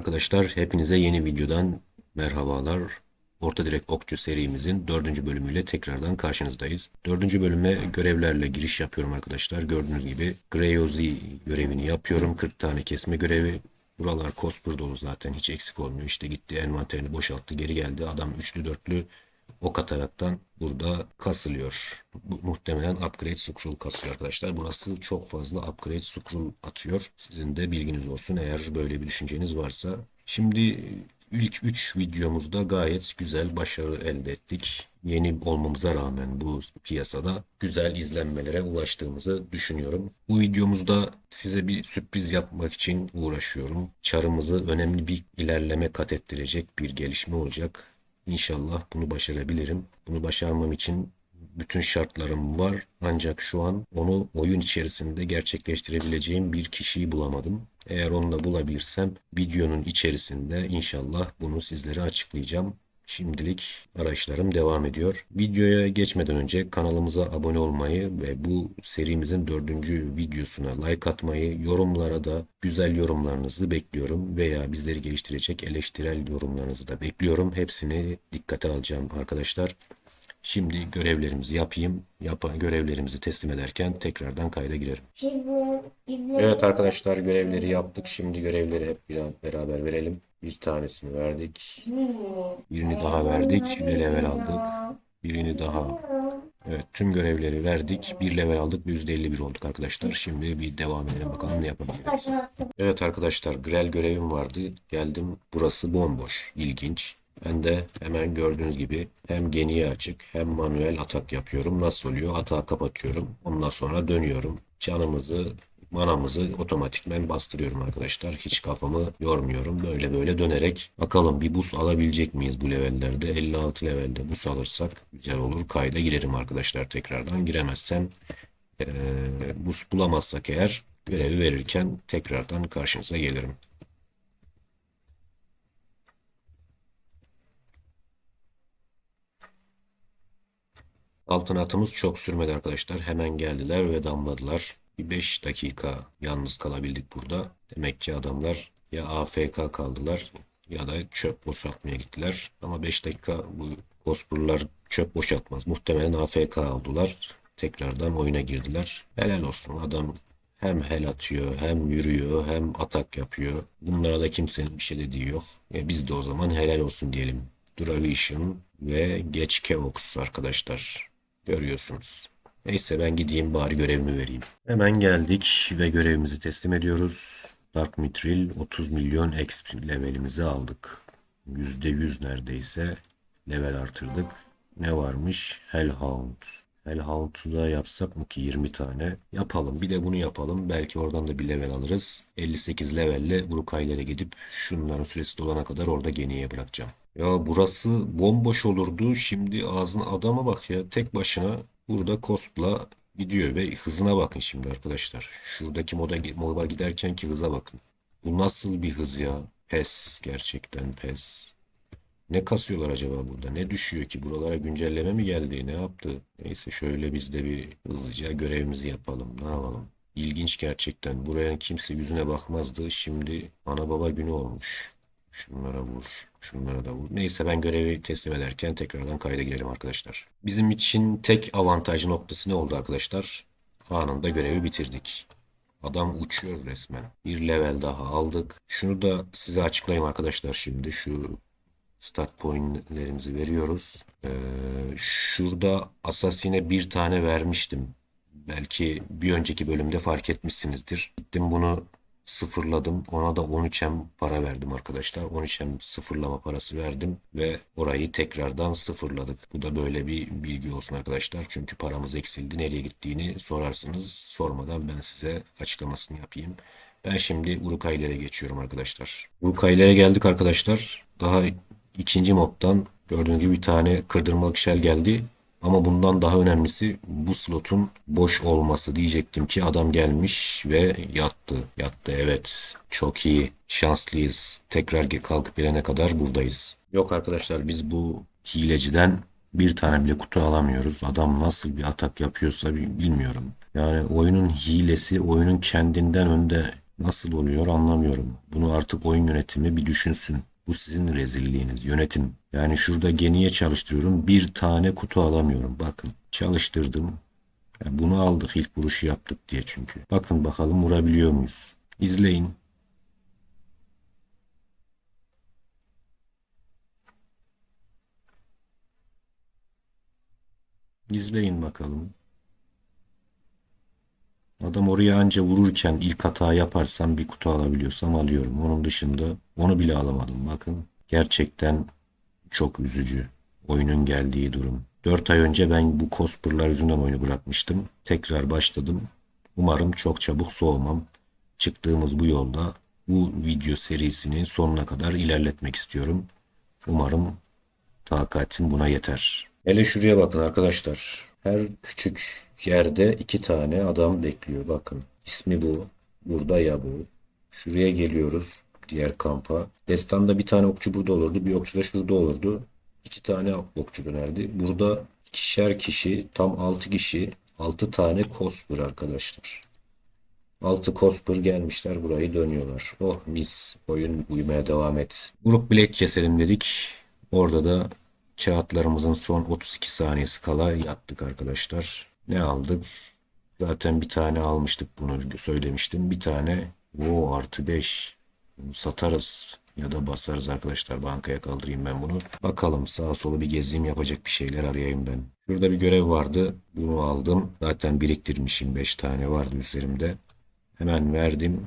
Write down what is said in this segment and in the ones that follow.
Arkadaşlar hepinize yeni videodan merhabalar. Orta Direk Okçu serimizin dördüncü bölümüyle tekrardan karşınızdayız. Dördüncü bölüme görevlerle giriş yapıyorum arkadaşlar. Gördüğünüz gibi Greyozi görevini yapıyorum. 40 tane kesme görevi. Buralar kospur dolu zaten hiç eksik olmuyor. İşte gitti envanterini boşalttı geri geldi. Adam üçlü dörtlü ok ataraktan burada kasılıyor. Bu, muhtemelen upgrade scroll kasıyor arkadaşlar. Burası çok fazla upgrade scroll atıyor. Sizin de bilginiz olsun eğer böyle bir düşünceniz varsa. Şimdi ilk 3 videomuzda gayet güzel başarı elde ettik. Yeni olmamıza rağmen bu piyasada güzel izlenmelere ulaştığımızı düşünüyorum. Bu videomuzda size bir sürpriz yapmak için uğraşıyorum. Çarımızı önemli bir ilerleme kat ettirecek bir gelişme olacak. İnşallah bunu başarabilirim. Bunu başarmam için bütün şartlarım var. Ancak şu an onu oyun içerisinde gerçekleştirebileceğim bir kişiyi bulamadım. Eğer onu da bulabilirsem videonun içerisinde inşallah bunu sizlere açıklayacağım. Şimdilik arayışlarım devam ediyor. Videoya geçmeden önce kanalımıza abone olmayı ve bu serimizin dördüncü videosuna like atmayı, yorumlara da güzel yorumlarınızı bekliyorum veya bizleri geliştirecek eleştirel yorumlarınızı da bekliyorum. Hepsini dikkate alacağım arkadaşlar. Şimdi görevlerimizi yapayım. Yap görevlerimizi teslim ederken tekrardan kayda girerim. Evet arkadaşlar görevleri yaptık. Şimdi görevleri hep bir beraber verelim. Bir tanesini verdik. Birini daha verdik ve level aldık. Birini daha. Evet tüm görevleri verdik. Bir level aldık ve %51 olduk arkadaşlar. Şimdi bir devam edelim bakalım ne yapabiliriz. Evet arkadaşlar Grel görevim vardı. Geldim. Burası bomboş. İlginç. Ben de hemen gördüğünüz gibi hem geniye açık hem manuel atak yapıyorum. Nasıl oluyor? Atağı kapatıyorum. Ondan sonra dönüyorum. Canımızı manamızı otomatikmen bastırıyorum arkadaşlar. Hiç kafamı yormuyorum. Böyle böyle dönerek bakalım bir bus alabilecek miyiz bu levellerde? 56 levelde bus alırsak güzel olur. Kayda girerim arkadaşlar tekrardan. Giremezsem ee, bus bulamazsak eğer görevi verirken tekrardan karşınıza gelirim. Altın atımız çok sürmedi arkadaşlar. Hemen geldiler ve damladılar. Bir 5 dakika yalnız kalabildik burada. Demek ki adamlar ya AFK kaldılar ya da çöp boşaltmaya gittiler. Ama 5 dakika bu Gospurlar çöp boşaltmaz. Muhtemelen AFK oldular. Tekrardan oyuna girdiler. Helal olsun adam hem hel atıyor, hem yürüyor, hem atak yapıyor. Bunlara da kimsenin bir şey dediği yok. E biz de o zaman helal olsun diyelim. Duration ve geç Kevox arkadaşlar. Görüyorsunuz. Neyse ben gideyim bari görevimi vereyim. Hemen geldik ve görevimizi teslim ediyoruz. Dark Mithril 30 milyon XP levelimizi aldık. %100 neredeyse level artırdık. Ne varmış? Hellhound. Hellhound'u da yapsak mı ki 20 tane? Yapalım. Bir de bunu yapalım. Belki oradan da bir level alırız. 58 levelle Brukaylere gidip şunların süresi dolana kadar orada geniye bırakacağım. Ya burası bomboş olurdu. Şimdi ağzına adama bak ya. Tek başına burada Cospla gidiyor ve hızına bakın şimdi arkadaşlar. Şuradaki moda, moda giderken ki hıza bakın. Bu nasıl bir hız ya? Pes gerçekten pes. Ne kasıyorlar acaba burada? Ne düşüyor ki? Buralara güncelleme mi geldi? Ne yaptı? Neyse şöyle biz de bir hızlıca görevimizi yapalım. Ne yapalım? İlginç gerçekten. Buraya kimse yüzüne bakmazdı. Şimdi ana baba günü olmuş. Şunlara vur. Şunlara da vur. Neyse ben görevi teslim ederken tekrardan kayda girelim arkadaşlar. Bizim için tek avantajlı noktası ne oldu arkadaşlar? Anında görevi bitirdik. Adam uçuyor resmen. Bir level daha aldık. Şunu da size açıklayayım arkadaşlar şimdi. Şu start pointlerimizi veriyoruz. Ee, şurada Assassin'e bir tane vermiştim. Belki bir önceki bölümde fark etmişsinizdir. Gittim bunu sıfırladım. Ona da 13M para verdim arkadaşlar. 13M sıfırlama parası verdim ve orayı tekrardan sıfırladık. Bu da böyle bir bilgi olsun arkadaşlar. Çünkü paramız eksildi. Nereye gittiğini sorarsınız. Sormadan ben size açıklamasını yapayım. Ben şimdi Urukaylere geçiyorum arkadaşlar. Urukaylere geldik arkadaşlar. Daha ikinci moddan gördüğünüz gibi bir tane kırdırmalık shell geldi. Ama bundan daha önemlisi bu slotun boş olması diyecektim ki adam gelmiş ve yattı. Yattı evet. Çok iyi. Şanslıyız. Tekrar kalkıp gelene kadar buradayız. Yok arkadaşlar biz bu hileciden bir tane bile kutu alamıyoruz. Adam nasıl bir atak yapıyorsa bilmiyorum. Yani oyunun hilesi oyunun kendinden önde Nasıl oluyor anlamıyorum. Bunu artık oyun yönetimi bir düşünsün. Bu sizin rezilliğiniz. Yönetim. Yani şurada geniye çalıştırıyorum. Bir tane kutu alamıyorum. Bakın çalıştırdım. Yani bunu aldık ilk vuruşu yaptık diye çünkü. Bakın bakalım vurabiliyor muyuz? İzleyin. İzleyin bakalım. Adam oraya anca vururken ilk hata yaparsam bir kutu alabiliyorsam alıyorum. Onun dışında onu bile alamadım. Bakın gerçekten çok üzücü. Oyunun geldiği durum. 4 ay önce ben bu cosplay'lar yüzünden oyunu bırakmıştım. Tekrar başladım. Umarım çok çabuk soğumam. Çıktığımız bu yolda bu video serisini sonuna kadar ilerletmek istiyorum. Umarım takatim buna yeter. Hele şuraya bakın arkadaşlar. Her küçük yerde iki tane adam bekliyor. Bakın ismi bu. Burada ya bu. Şuraya geliyoruz. Diğer kampa. Destanda bir tane okçu burada olurdu. Bir okçu da şurada olurdu. İki tane okçu dönerdi. Burada ikişer kişi tam altı kişi. Altı tane cosper arkadaşlar. Altı cosper gelmişler burayı dönüyorlar. Oh mis oyun uyumaya devam et. Grup bilek keselim dedik. Orada da kağıtlarımızın son 32 saniyesi kala yattık arkadaşlar. Ne aldık? Zaten bir tane almıştık bunu söylemiştim. Bir tane o artı 5 satarız ya da basarız arkadaşlar. Bankaya kaldırayım ben bunu. Bakalım sağa sola bir gezeyim yapacak bir şeyler arayayım ben. Şurada bir görev vardı. Bunu aldım. Zaten biriktirmişim 5 tane vardı üzerimde. Hemen verdim.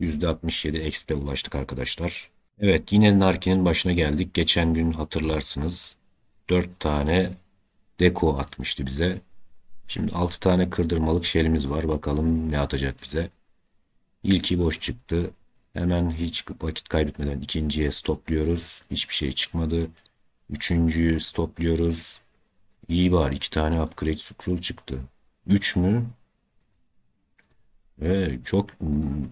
%67 XP ulaştık arkadaşlar. Evet yine Narki'nin başına geldik. Geçen gün hatırlarsınız. 4 tane deko atmıştı bize. Şimdi 6 tane kırdırmalık şelimiz var. Bakalım ne atacak bize. İlki boş çıktı. Hemen hiç vakit kaybetmeden ikinciye stopluyoruz. Hiçbir şey çıkmadı. Üçüncüyü stopluyoruz. İyi var. iki tane upgrade scroll çıktı. Üç mü? Ve çok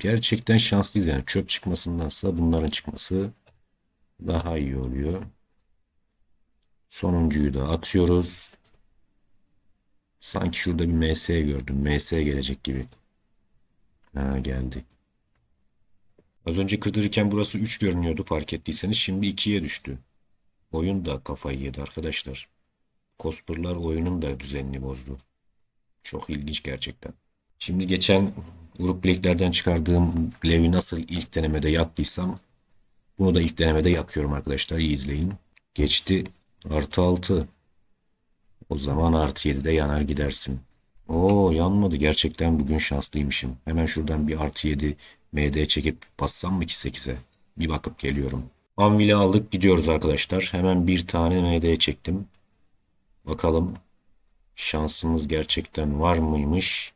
gerçekten şanslıyız yani. Çöp çıkmasındansa bunların çıkması daha iyi oluyor. Sonuncuyu da atıyoruz. Sanki şurada bir MS gördüm. MS gelecek gibi. Ha geldi. Az önce kırdırırken burası 3 görünüyordu fark ettiyseniz. Şimdi 2'ye düştü. Oyun da kafayı yedi arkadaşlar. Cosplay'lar oyunun da düzenini bozdu. Çok ilginç gerçekten. Şimdi geçen grup bileklerden çıkardığım Levi nasıl ilk denemede yaktıysam bunu da ilk denemede yakıyorum arkadaşlar. İyi izleyin. Geçti. Artı 6. O zaman artı 7'de yanar gidersin. Oo yanmadı. Gerçekten bugün şanslıymışım. Hemen şuradan bir artı 7 MD çekip bassam mı ki 8'e? Bir bakıp geliyorum. Anvil'i aldık gidiyoruz arkadaşlar. Hemen bir tane MD çektim. Bakalım şansımız gerçekten var mıymış?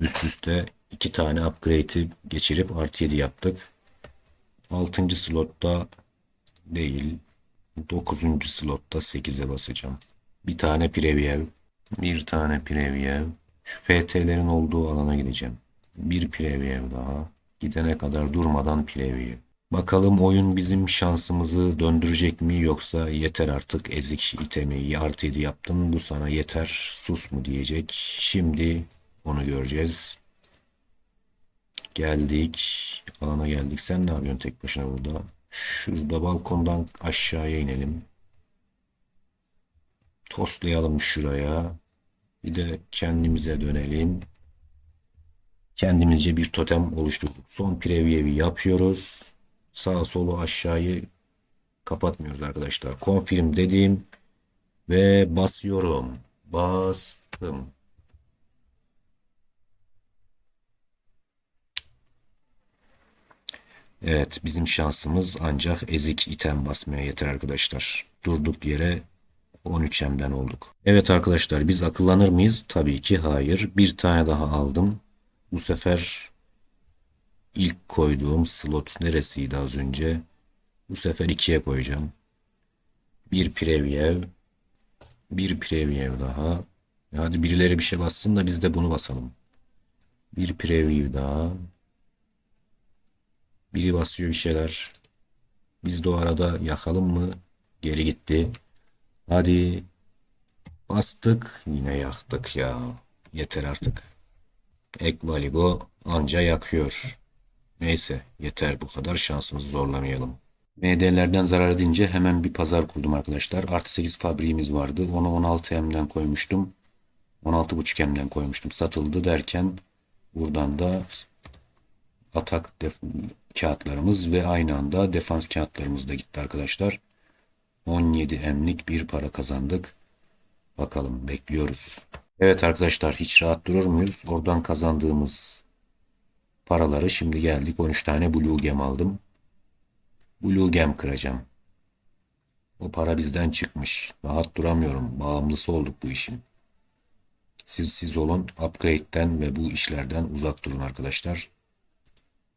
Üst üste iki tane upgrade'i geçirip artı 7 yaptık. 6. slotta değil. 9. slotta 8'e basacağım. Bir tane preview. Bir tane preview. Şu FT'lerin olduğu alana gideceğim. Bir preview daha. Gidene kadar durmadan preview. Bakalım oyun bizim şansımızı döndürecek mi yoksa yeter artık ezik itemi artı 7 yaptın bu sana yeter sus mu diyecek. Şimdi onu göreceğiz. Geldik. Alana geldik. Sen ne yapıyorsun tek başına burada? Şurada balkondan aşağıya inelim. Toslayalım şuraya. Bir de kendimize dönelim. Kendimizce bir totem oluşturduk. Son preview'i yapıyoruz. Sağ solu aşağıyı kapatmıyoruz arkadaşlar. Confirm dediğim ve basıyorum. Bastım. Evet bizim şansımız ancak ezik item basmaya yeter arkadaşlar. Durduk yere 13M'den olduk. Evet arkadaşlar biz akıllanır mıyız? Tabii ki hayır. Bir tane daha aldım. Bu sefer ilk koyduğum slot neresiydi az önce? Bu sefer ikiye koyacağım. Bir preview. Bir preview daha. Hadi birileri bir şey bassın da biz de bunu basalım. Bir preview daha. Biri basıyor bir şeyler. Biz de o arada yakalım mı? Geri gitti. Hadi. Bastık. Yine yaktık ya. Yeter artık. Ekvaligo anca yakıyor. Neyse yeter bu kadar şansımızı zorlamayalım. MD'lerden zarar edince hemen bir pazar kurdum arkadaşlar. Artı 8 fabriğimiz vardı. Onu 16M'den koymuştum. 16.5M'den koymuştum. Satıldı derken buradan da atak kağıtlarımız ve aynı anda defans kağıtlarımız da gitti arkadaşlar. 17 emlik bir para kazandık. Bakalım bekliyoruz. Evet arkadaşlar hiç rahat durur muyuz? Oradan kazandığımız paraları şimdi geldik 13 tane Blue Gem aldım. Blue Gem kıracağım. O para bizden çıkmış. Rahat duramıyorum. Bağımlısı olduk bu işin. Siz siz olun. Upgrade'den ve bu işlerden uzak durun arkadaşlar.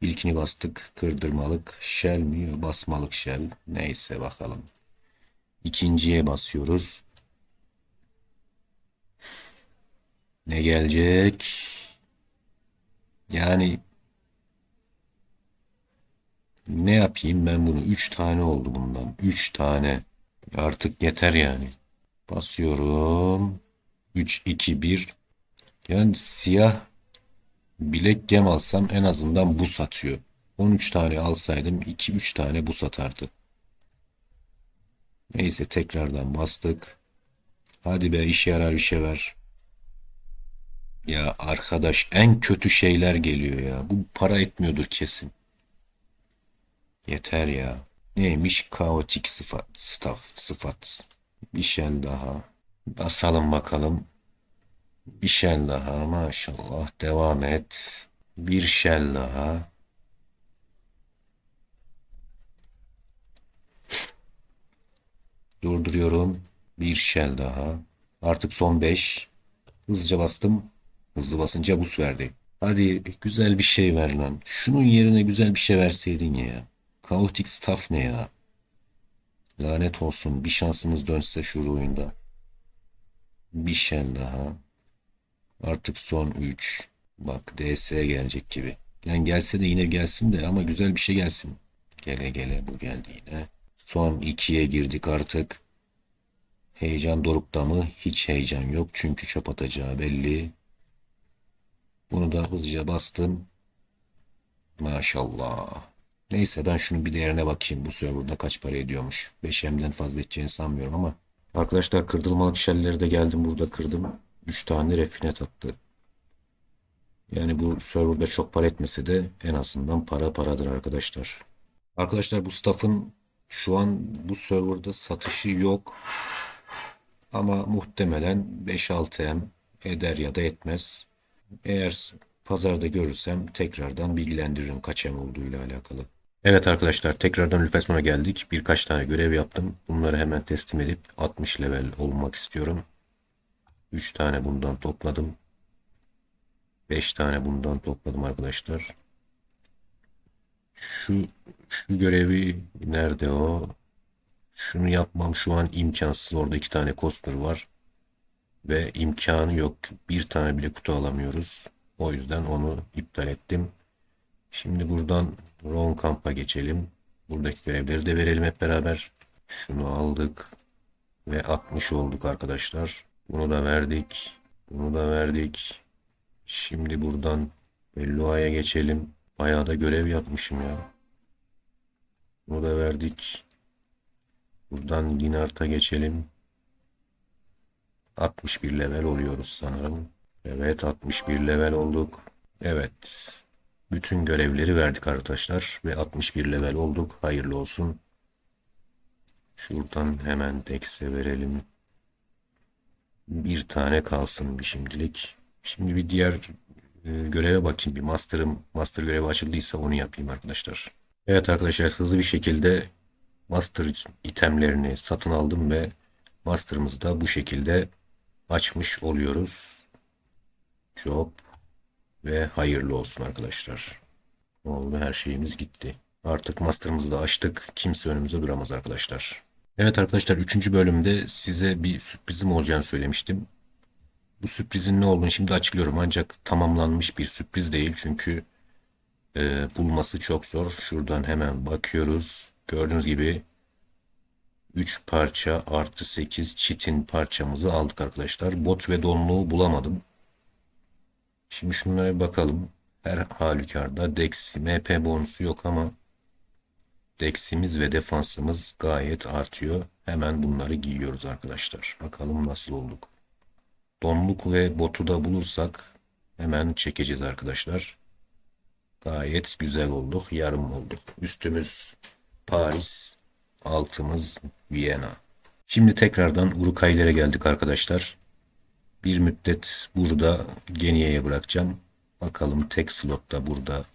İlkini bastık. Kırdırmalık shell mi? Basmalık shell. Neyse bakalım. İkinciye basıyoruz. Ne gelecek? Yani ne yapayım ben bunu? 3 tane oldu bundan. 3 tane. Artık yeter yani. Basıyorum. 3, 2, 1. Yani siyah bilek gem alsam en azından bu satıyor. 13 tane alsaydım 2-3 tane bu satardı. Neyse tekrardan bastık. Hadi be işe yarar bir şey ver. Ya arkadaş en kötü şeyler geliyor ya. Bu para etmiyordur kesin. Yeter ya. Neymiş? Kaotik sıfat, staff, sıfat. Bir şel daha. Basalım bakalım. Bir şel daha maşallah. Devam et. Bir şel daha. Durduruyorum. Bir şel daha. Artık son 5. Hızlıca bastım. Hızlı basınca buz verdi. Hadi güzel bir şey ver lan. Şunun yerine güzel bir şey verseydin ya. Kaotik staff ne ya? Lanet olsun. Bir şansımız dönse şu oyunda. Bir şel daha. Artık son 3. Bak DS gelecek gibi. Yani gelse de yine gelsin de ama güzel bir şey gelsin. Gele gele bu geldi yine. Son 2'ye girdik artık. Heyecan dorukta mı? Hiç heyecan yok çünkü çöp atacağı belli. Bunu da hızlıca bastım. Maşallah. Neyse ben şunun bir değerine bakayım. Bu serverda kaç para ediyormuş. 5M'den fazla edeceğini sanmıyorum ama. Arkadaşlar kırdılmalık şelleri de geldim burada kırdım. 3 tane refinet attı. Yani bu serverda çok para etmese de en azından para paradır arkadaşlar. Arkadaşlar bu staff'ın şu an bu serverda satışı yok. Ama muhtemelen 5-6M eder ya da etmez. Eğer pazarda görürsem tekrardan bilgilendiririm kaç M olduğuyla alakalı. Evet arkadaşlar tekrardan Lüfeson'a geldik. Birkaç tane görev yaptım. Bunları hemen teslim edip 60 level olmak istiyorum. 3 tane bundan topladım. 5 tane bundan topladım arkadaşlar. Şu, şu görevi nerede o? Şunu yapmam şu an imkansız. Orada iki tane Costner var. Ve imkanı yok. Bir tane bile kutu alamıyoruz. O yüzden onu iptal ettim. Şimdi buradan Ron Kamp'a geçelim. Buradaki görevleri de verelim hep beraber. Şunu aldık. Ve 60 olduk arkadaşlar. Bunu da verdik. Bunu da verdik. Şimdi buradan Bellua'ya geçelim. Bayağı da görev yapmışım ya. Bunu da verdik. Buradan Linart'a geçelim. 61 level oluyoruz sanırım. Evet 61 level olduk. Evet. Bütün görevleri verdik arkadaşlar. Ve 61 level olduk. Hayırlı olsun. Şuradan hemen Dex'e verelim. Bir tane kalsın bir şimdilik. Şimdi bir diğer e, göreve bakayım. Bir master'ım, master görevi açıldıysa onu yapayım arkadaşlar. Evet arkadaşlar hızlı bir şekilde master itemlerini satın aldım ve master'ımızı da bu şekilde açmış oluyoruz. Job ve hayırlı olsun arkadaşlar. Oldu her şeyimiz gitti. Artık master'ımızı da açtık. Kimse önümüze duramaz arkadaşlar. Evet arkadaşlar 3. bölümde size bir sürprizim olacağını söylemiştim. Bu sürprizin ne olduğunu şimdi açıklıyorum. Ancak tamamlanmış bir sürpriz değil. Çünkü e, bulması çok zor. Şuradan hemen bakıyoruz. Gördüğünüz gibi 3 parça artı 8 çitin parçamızı aldık arkadaşlar. Bot ve donluğu bulamadım. Şimdi şunlara bakalım. Her halükarda Dex'i MP bonusu yok ama Dex'imiz ve defansımız gayet artıyor. Hemen bunları giyiyoruz arkadaşlar. Bakalım nasıl olduk. Donluk ve botu da bulursak hemen çekeceğiz arkadaşlar. Gayet güzel olduk. Yarım olduk. Üstümüz Paris, altımız Viyana. Şimdi tekrardan Urukay'lere geldik arkadaşlar. Bir müddet burada Geniye'ye bırakacağım. Bakalım tek slotta burada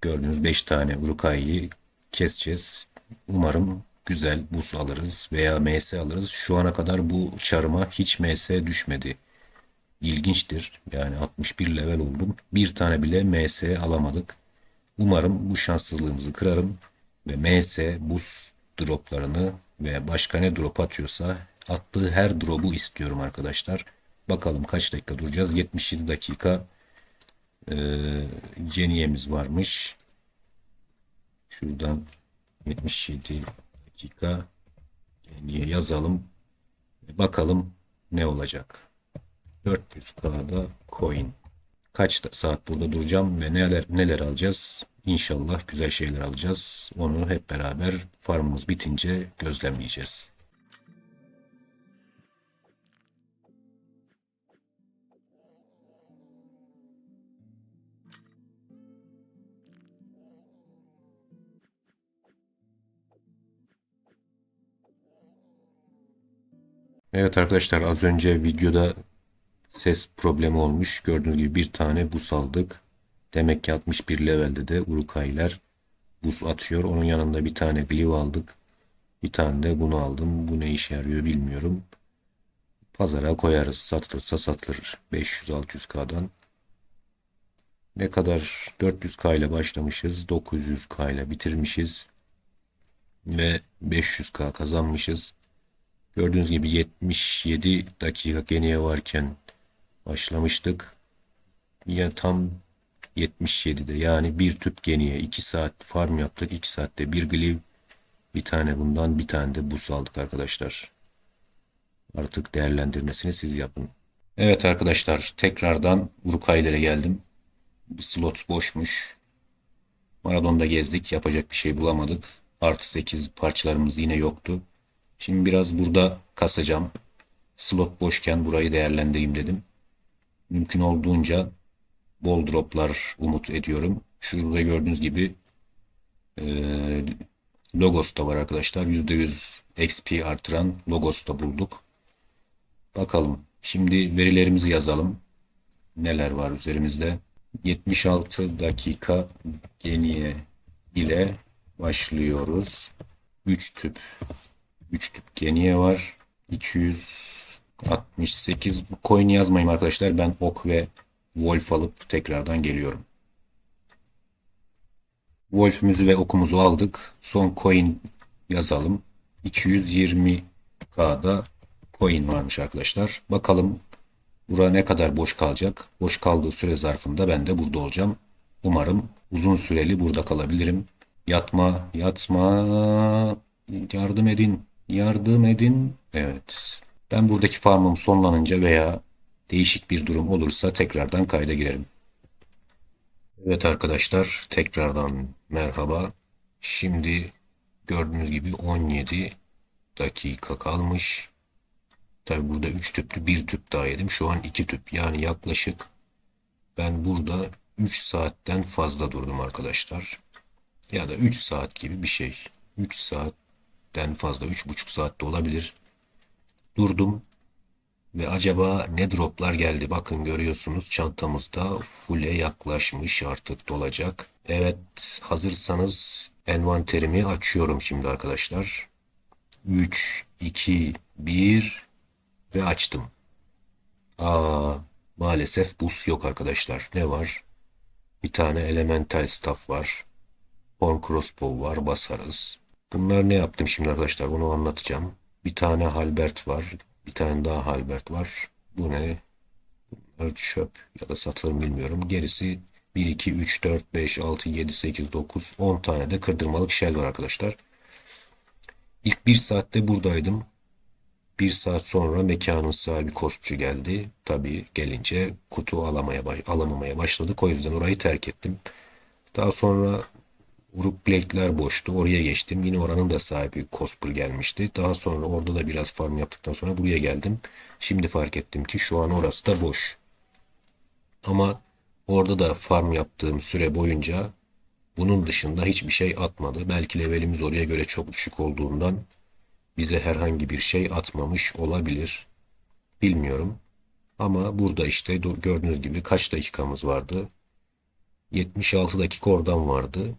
gördüğünüz 5 tane Urukay'ı keseceğiz. Umarım güzel bus alırız veya MS alırız. Şu ana kadar bu çarıma hiç MS düşmedi. İlginçtir. Yani 61 level oldum. Bir tane bile MS alamadık. Umarım bu şanssızlığımızı kırarım ve MS bus droplarını ve başka ne drop atıyorsa attığı her drop'u istiyorum arkadaşlar. Bakalım kaç dakika duracağız. 77 dakika e, Geniye'miz varmış. Şuradan 77 dakika Geniye yazalım. Bakalım ne olacak. 400k'da coin. Kaç saat burada duracağım ve neler neler alacağız? İnşallah güzel şeyler alacağız. Onu hep beraber farmımız bitince gözlemleyeceğiz. Evet arkadaşlar az önce videoda ses problemi olmuş. Gördüğünüz gibi bir tane bus aldık. Demek ki 61 levelde de Urukaylar bus atıyor. Onun yanında bir tane Glaive aldık. Bir tane de bunu aldım. Bu ne işe yarıyor bilmiyorum. Pazara koyarız. Satılırsa satılır. 500-600K'dan. Ne kadar 400K ile başlamışız. 900K ile bitirmişiz. Ve 500K kazanmışız. Gördüğünüz gibi 77 dakika geriye varken başlamıştık. Ya tam 77'de yani bir tüp geniye 2 saat farm yaptık. 2 saatte bir gliv bir tane bundan bir tane de bus aldık arkadaşlar. Artık değerlendirmesini siz yapın. Evet arkadaşlar tekrardan Urukay'lere geldim. Slot boşmuş. Maradon'da gezdik. Yapacak bir şey bulamadık. Artı 8 parçalarımız yine yoktu. Şimdi biraz burada kasacağım. Slot boşken burayı değerlendireyim dedim. Mümkün olduğunca bol droplar umut ediyorum. Şurada gördüğünüz gibi e, Logos da var arkadaşlar. %100 XP artıran Logos da bulduk. Bakalım. Şimdi verilerimizi yazalım. Neler var üzerimizde? 76 dakika geniye ile başlıyoruz. 3 tüp 3 tüp geniye var. 268 coin yazmayayım arkadaşlar. Ben ok ve wolf alıp tekrardan geliyorum. Wolf'ümüzü ve okumuzu aldık. Son coin yazalım. 220k'da coin varmış arkadaşlar. Bakalım bura ne kadar boş kalacak. Boş kaldığı süre zarfında ben de burada olacağım. Umarım uzun süreli burada kalabilirim. Yatma, yatma. Yardım edin. Yardım edin. Evet. Ben buradaki farmım sonlanınca veya değişik bir durum olursa tekrardan kayda girerim. Evet arkadaşlar tekrardan merhaba. Şimdi gördüğünüz gibi 17 dakika kalmış. Tabi burada 3 tüplü bir tüp daha yedim. Şu an 2 tüp yani yaklaşık ben burada 3 saatten fazla durdum arkadaşlar. Ya da 3 saat gibi bir şey. 3 saatten fazla 3,5 saatte olabilir. Durdum ve acaba ne droplar geldi? Bakın görüyorsunuz çantamızda full'e yaklaşmış artık dolacak. Evet hazırsanız envanterimi açıyorum şimdi arkadaşlar. 3, 2, 1 ve açtım. Aa, maalesef bus yok arkadaşlar. Ne var? Bir tane elemental staff var. Horn crossbow var basarız. Bunlar ne yaptım şimdi arkadaşlar bunu anlatacağım. Bir tane halbert var. Bir tane daha halbert var. Bu ne? Bunlar çöp ya da satılır bilmiyorum. Gerisi 1, 2, 3, 4, 5, 6, 7, 8, 9, 10 tane de kırdırmalık shell var arkadaşlar. İlk bir saatte buradaydım. Bir saat sonra mekanın sahibi kostçu geldi. Tabii gelince kutu alamaya, alamamaya başladık. O yüzden orayı terk ettim. Daha sonra Uruk Blake'ler boştu. Oraya geçtim. Yine oranın da sahibi Cosper gelmişti. Daha sonra orada da biraz farm yaptıktan sonra buraya geldim. Şimdi fark ettim ki şu an orası da boş. Ama orada da farm yaptığım süre boyunca bunun dışında hiçbir şey atmadı. Belki levelimiz oraya göre çok düşük olduğundan bize herhangi bir şey atmamış olabilir. Bilmiyorum. Ama burada işte gördüğünüz gibi kaç dakikamız vardı? 76 dakika oradan vardı.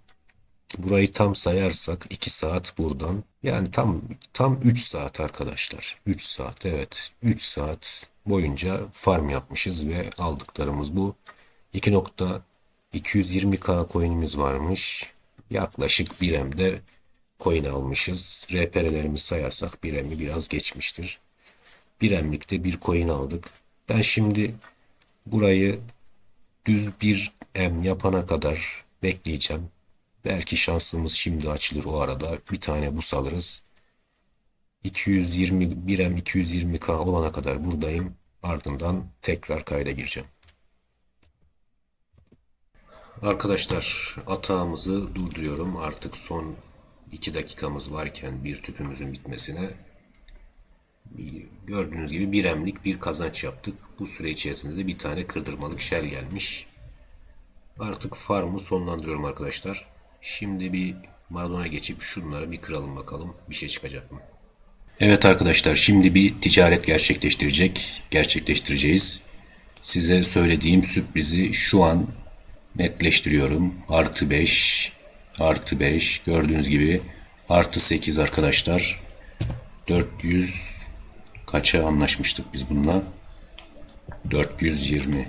Burayı tam sayarsak 2 saat buradan. Yani tam tam 3 saat arkadaşlar. 3 saat evet. 3 saat boyunca farm yapmışız ve aldıklarımız bu. 2.220k coin'imiz varmış. Yaklaşık 1 M'de coin almışız. RPR'lerimizi sayarsak 1 M'i biraz geçmiştir. 1 M'likte bir coin aldık. Ben şimdi burayı düz bir M yapana kadar bekleyeceğim. Belki şansımız şimdi açılır o arada. Bir tane bus alırız. 220 bir M 220K olana kadar buradayım. Ardından tekrar kayda gireceğim. Arkadaşlar atağımızı durduruyorum. Artık son 2 dakikamız varken bir tüpümüzün bitmesine gördüğünüz gibi bir emlik bir kazanç yaptık. Bu süre içerisinde de bir tane kırdırmalık şel gelmiş. Artık farmı sonlandırıyorum arkadaşlar. Şimdi bir Maradona geçip şunları bir kıralım bakalım bir şey çıkacak mı? Evet arkadaşlar şimdi bir ticaret gerçekleştirecek, gerçekleştireceğiz. Size söylediğim sürprizi şu an netleştiriyorum. Artı 5, artı 5 gördüğünüz gibi artı 8 arkadaşlar. 400 kaça anlaşmıştık biz bununla? 420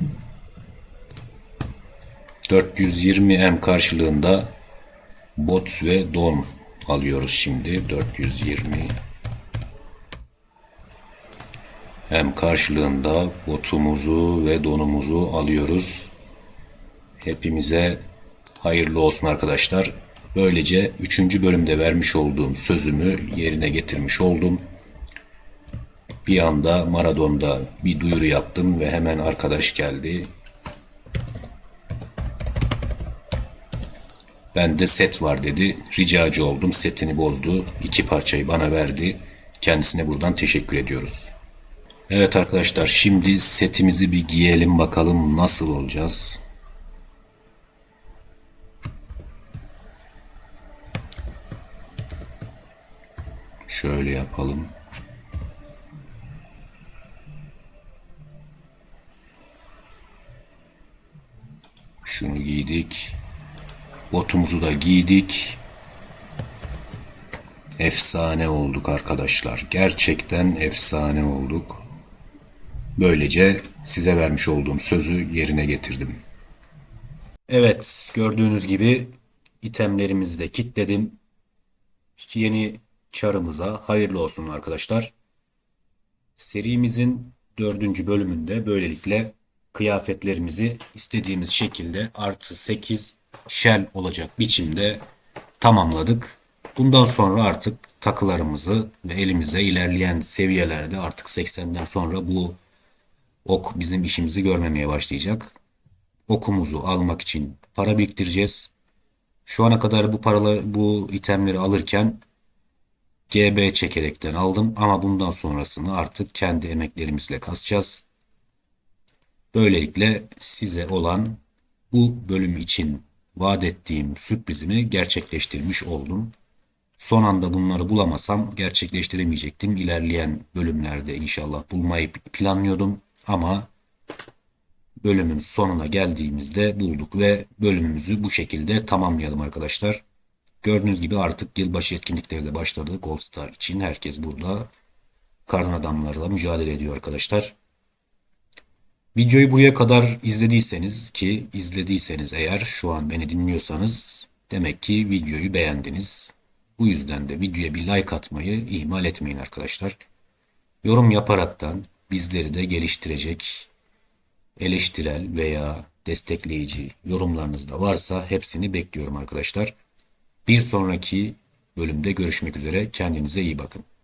420 M karşılığında bot ve don alıyoruz şimdi 420 hem karşılığında botumuzu ve donumuzu alıyoruz. Hepimize hayırlı olsun arkadaşlar. Böylece 3. bölümde vermiş olduğum sözümü yerine getirmiş oldum. Bir anda Maradon'da bir duyuru yaptım ve hemen arkadaş geldi. Ben de set var dedi. Ricacı oldum. Setini bozdu. İki parçayı bana verdi. Kendisine buradan teşekkür ediyoruz. Evet arkadaşlar şimdi setimizi bir giyelim bakalım nasıl olacağız. Şöyle yapalım. Şunu giydik. Botumuzu da giydik. Efsane olduk arkadaşlar. Gerçekten efsane olduk. Böylece size vermiş olduğum sözü yerine getirdim. Evet, gördüğünüz gibi itemlerimizi de kitledim. Yeni çarımıza hayırlı olsun arkadaşlar. Serimizin dördüncü bölümünde böylelikle kıyafetlerimizi istediğimiz şekilde artı 8 shell olacak biçimde tamamladık. Bundan sonra artık takılarımızı ve elimizde ilerleyen seviyelerde artık 80'den sonra bu ok bizim işimizi görmemeye başlayacak. Okumuzu almak için para biriktireceğiz. Şu ana kadar bu paraları, bu itemleri alırken GB çekerekten aldım ama bundan sonrasını artık kendi emeklerimizle kasacağız. Böylelikle size olan bu bölüm için vaat ettiğim sürprizimi gerçekleştirmiş oldum. Son anda bunları bulamasam gerçekleştiremeyecektim. İlerleyen bölümlerde inşallah bulmayı planlıyordum ama bölümün sonuna geldiğimizde bulduk ve bölümümüzü bu şekilde tamamlayalım arkadaşlar. Gördüğünüz gibi artık yılbaşı etkinlikleri de başladı Gold Star için. Herkes burada karın adamlarla mücadele ediyor arkadaşlar. Videoyu buraya kadar izlediyseniz ki izlediyseniz eğer şu an beni dinliyorsanız demek ki videoyu beğendiniz. Bu yüzden de videoya bir like atmayı ihmal etmeyin arkadaşlar. Yorum yaparaktan bizleri de geliştirecek eleştirel veya destekleyici yorumlarınız da varsa hepsini bekliyorum arkadaşlar. Bir sonraki bölümde görüşmek üzere. Kendinize iyi bakın.